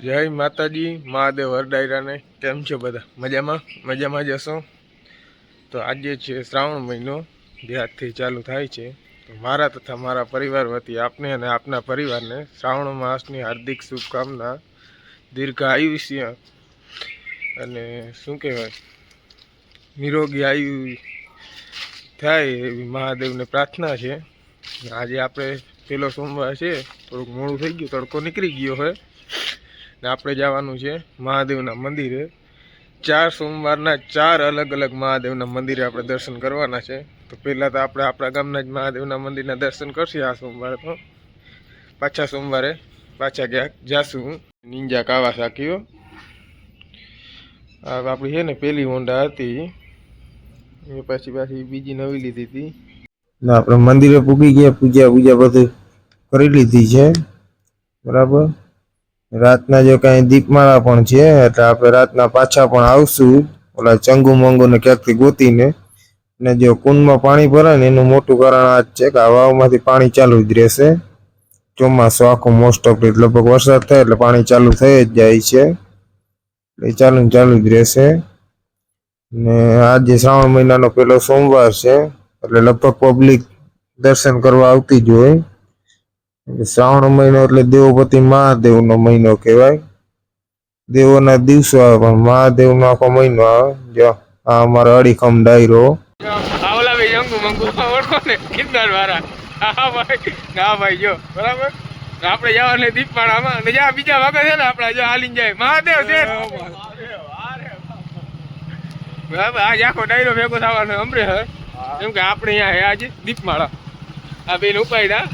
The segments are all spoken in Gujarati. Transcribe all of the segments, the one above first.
જય માતાજી, મહાદેવ હરડાયરાને કેમ છો બધા? મજામાં? મજામાં જ હશો? તો આજે છે શ્રાવણ મહિનો જે આજથી ચાલુ થાય છે. તો મારા તથા મારા પરિવાર વતી આપને અને આપના પરિવારને શ્રાવણ માસની હાર્દિક શુભકામના, દીર્ઘ આયુષ્ય અને શું કહેવાય? નિરોગી આયુ થાય એવી મહાદેવને પ્રાર્થના છે. આજે આપણે પેલો સોમવાર છે, થોડુંક મોડું થઈ ગયું, તડકો નીકળી ગયો હોય. ને આપણે જવાનું છે મહાદેવના મંદિરે. ચાર સોમવારના ચાર અલગ અલગ મહાદેવના મંદિરે આપણે દર્શન કરવાના છે. તો પહેલાં તો આપણે આપણા ગામના જ મહાદેવના મંદિરના દર્શન કરશું આ સોમવારે તો. પાછા સોમવારે પાછા ક્યાંક જાશું નિંજા કાવા સાકીઓ આ આપણી છે ને પેલી હોન્ડા હતી. એ પછી પાછી બીજી નવી લીધી હતી. આપણે મંદિરે પૂગી ગયા પૂજા પૂજા બધું કરી લીધી છે. બરાબર? રાતના જો કાંઈ દીપમાળા પણ છે, એટલે આપણે રાતના પાછા પણ આવશું, ઓલા ચંગુ મંગુ ને ક્યાંકથી ગોતીને, ને જો કુંડમાં પાણી ભરાય ને એનું મોટું કારણ આ જ છે કે આ વાવમાંથી પાણી ચાલુ જ રહેશે. ચોમાસું આખું મોસ્ટ ઓફ લગભગ વરસાદ થાય એટલે પાણી ચાલુ થઈ જ જાય છે. એ ચાલુ ચાલુ જ રહેશે. ને આજે શ્રાવણ મહિનાનો પેલો સોમવાર છે, એટલે લગભગ પબ્લિક દર્શન કરવા આવતી જ હોય. શ્રાવણ મહિનો એટલે દેવપતિ મહાદેવનો મહિનો કહેવાય. દેવોના દિવસો આવે પણ મહાદેવનો આખો મહિનો આવે. જો આ અમારો અડીખમ ડાયરો. આ ભાઈ જંગુ મંગુ ઓળખો ને કિરદાર વાળા. હા ભાઈ ના ભાઈ જો બરાબર? આપણે જવાનું દીપમાળામાં અને જ્યાં બીજા વાગે છે ને આપણે જો હાલીને જાય. મહાદેવ છે. બરાબર આજ આખો ડાયરો ભેગો થવાનો અમરે હે. કેમ કે આપણે અહીંયા આજે દીપમાળા. આ બેન ઉપાયદા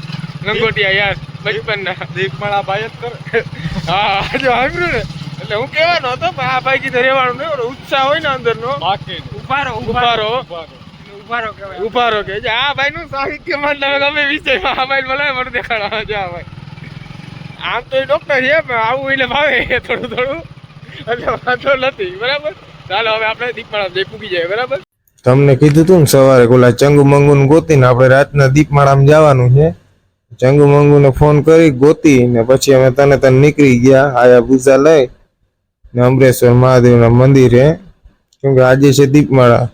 લંગોટિયા યાર બચપનના. દીપમાળા ભાઈ જ કરે હા જો સાંભળ્યું ને. એટલે હું કહેવાનો હતો પણ આ ભાઈ કીધું રહેવાનું નહીં ઓલો ઉત્સાહ હોય ને અંદરનો. ઉભારો ઉભારો. ઉભારો કહેવાય. ઉભારો કે જે આ ભાઈ નું સાહિત્યમાં તમે ગમે વિષયમાં આ ભાઈ બોલાવે મને દેખાડવા જો આ ભાઈ. આમ તો ડોક્ટર છે પણ આવું એટલે ભાવે થોડું થોડું. એટલે વાંધો નથી બરાબર? ચાલો હવે આપણે દીપમાળા જઈ પૂકી જાય બરાબર? તમને કીધું તું ને સવારે ઓલા ચંગુ મંગુ ને ગોતીને આપણે રાતના દીપમાળામાં જવાનું છે. ચંગુ મંગુ ને ફોન કરી, ગોતી ને પછી અમે તને તને નીકળી ગયા, આયા પૂજા લઈ ને અમરેશ્વર મહાદેવના મંદિરે. કેમ કે આજે છે દીપમાળા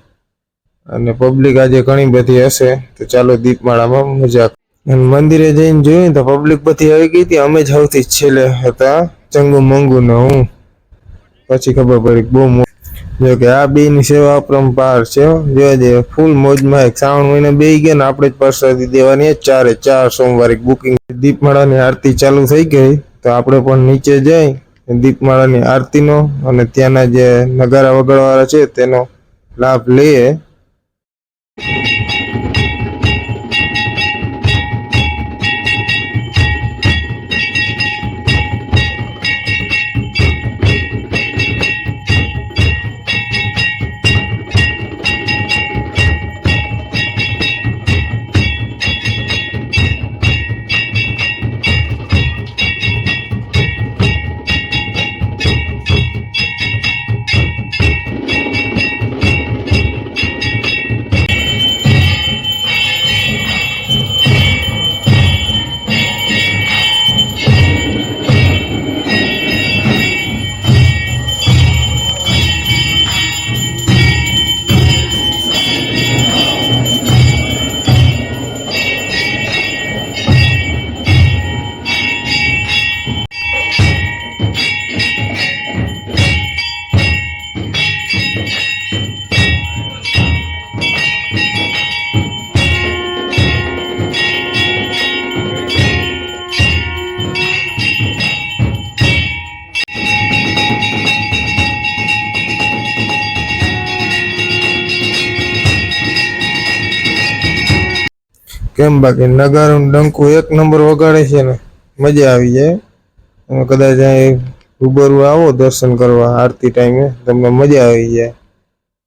અને પબ્લિક આજે ઘણી બધી હશે, તો ચાલો દીપમાળામાં મજા અને મંદિરે જઈને જોયું તો પબ્લિક બધી આવી ગઈ હતી, અમે જ સૌથી છેલ્લે હતા ચંગુ મંગુ ને હું. પછી ખબર પડી બહુ જો કે આ બે ની સેવા અપરંપાર છે. જોવા ફૂલ મોજમાં એક શ્રાવણ મહિને બે ગયા ને આપણે જ પ્રસાદી દેવાની ચારે ચાર સોમવારે બુકિંગ દીપમાળાની આરતી ચાલુ થઈ ગઈ. તો આપણે પણ નીચે જઈ દીપમાળાની આરતીનો અને ત્યાંના જે નગારા વગાડવાળા છે તેનો લાભ લઈએ. કેમ બાકી નગારું ડંકુ એક નંબર વગાડે છે ને, મજા આવી જાય. તમે કદાચ અહીં રૂબરૂ આવો દર્શન કરવા આરતી ટાઈમે, તમને મજા આવી જાય.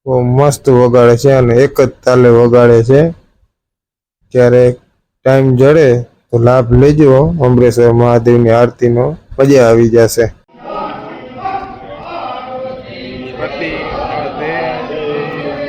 બહુ મસ્ત વગાડે છે અને એક જ તાલે વગાડે છે. ત્યારે ટાઈમ જડે તો લાભ લેજો. અમરેશ્વર મહાદેવની આરતીનો મજા આવી જશે. સદગુરુ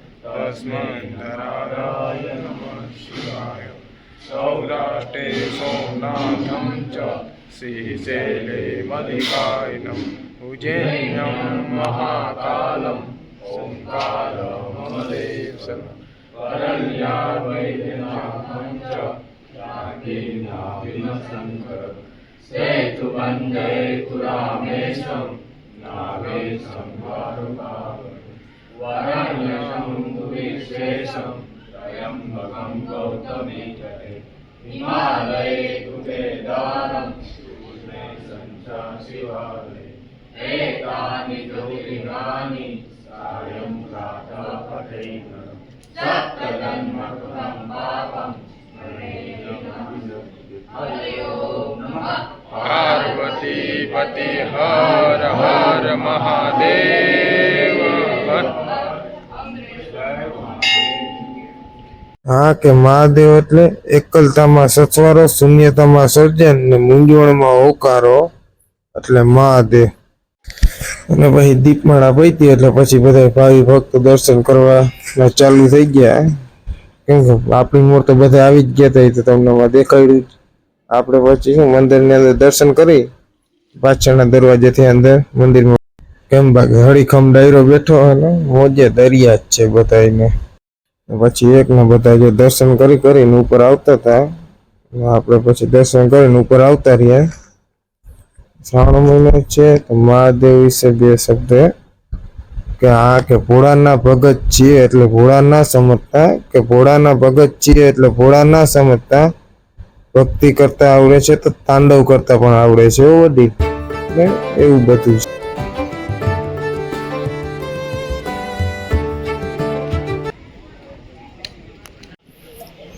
તસ્મૈ નમઃ શિવાય સૌરાષ્ટ્રે સોમનાથમ ચ શ્રીશૈલે મધિકાયનમ ઉજ્જૈન્યમ મહાકાલમ ઓંકારમદેવ વરણ્યા વૈદ્યનાથં ચ નાગેનાવિનશંકર સેતુ વંદે પુરામેશમ નાગેશમ ત્રયંબકમ ગૌતમી જટે હિમાલયે કુબેદારમ શૂર્ણે સંચા શિવાલય એકાની જ્યોતિર્લિંગાની સાયં પ્રાતઃ પઠૈકરમ સપ્તજન્મકૃतं પાપં હરિ ઓમ નમઃ પાર્વતી પતિ હર હર મહાદેવ હર હા, કે મહાદેવ એટલે એકલતામાં સચવારો, શૂન્યતામાં સર્જન ને મૂંઝવણમાં હોકારો, એટલે મહાદેવ. અને પછી દીપમાળા પૈતી, એટલે પછી બધા ભાવિ ભક્ત દર્શન કરવા ચાલુ થઈ ગયા. કેમ કે આપણી મોર તો બધા આવી જ ગયા હતા તો તમને દેખાડ્યું આપણે પછી શું, મંદિરની અંદર દર્શન કરી, પાછળના દરવાજેથી અંદર મંદિરમાં. કેમ બાકી હળીખમ ડાયરો બેઠો, અને મોજે દરિયા જ છે બધાને પછી એક ને બધા જો દર્શન કરી કરીને ઉપર આવતા હતા આપણે પછી દર્શન કરીને ઉપર આવતા રહ્યા. શ્રાવણ મહિનો છે તો મહાદેવ વિશે બે શબ્દ કે આ કે ભોળાના ભગત છીએ એટલે ભોળા ના સમજતા, કે ભોળાના ભગત છીએ એટલે ભોળા ના સમજતા. ભક્તિ કરતા આવડે છે તો તાંડવ કરતા પણ આવડે છે એવું વડીલ. એવું બધું છે.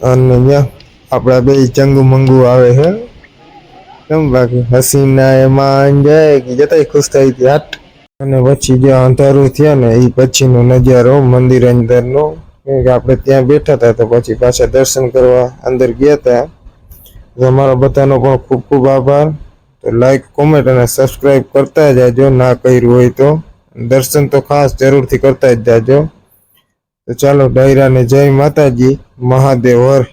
અને ત્યાં આપણા બે ચંગુ મંગુ આવે છે કેમ બાકી? હસીના એમાં જાય કે જતા ખુશ થઈ હતી હાટ. અને પછી જે અંધારું થયા ને એ પછીનો નજારો મંદિર અંદરનો. કે આપણે ત્યાં બેઠા હતા તો પછી પાછા દર્શન કરવા અંદર ગયા હતા અમારા બધાનો પણ ખૂબ ખૂબ આભાર. તો લાઈક કોમેન્ટ અને સબસ્ક્રાઈબ કરતા જાજો. ના કર્યું હોય તો. દર્શન તો ખાસ જરૂરથી કરતા જ જાજો. તો ચાલો ડાયરાને જય માતાજી મહાદેવ હર.